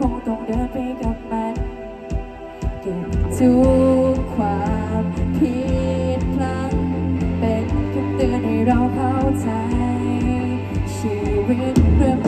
คงต้องเดินไปกับมันเก็บทุกความผิดพลั้งเป็นคำเตือนให้เราเข้าใจ ชีวิตเริ่ม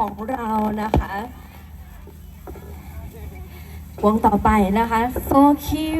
ของเรานะคะ วงต่อไปนะคะโซ cute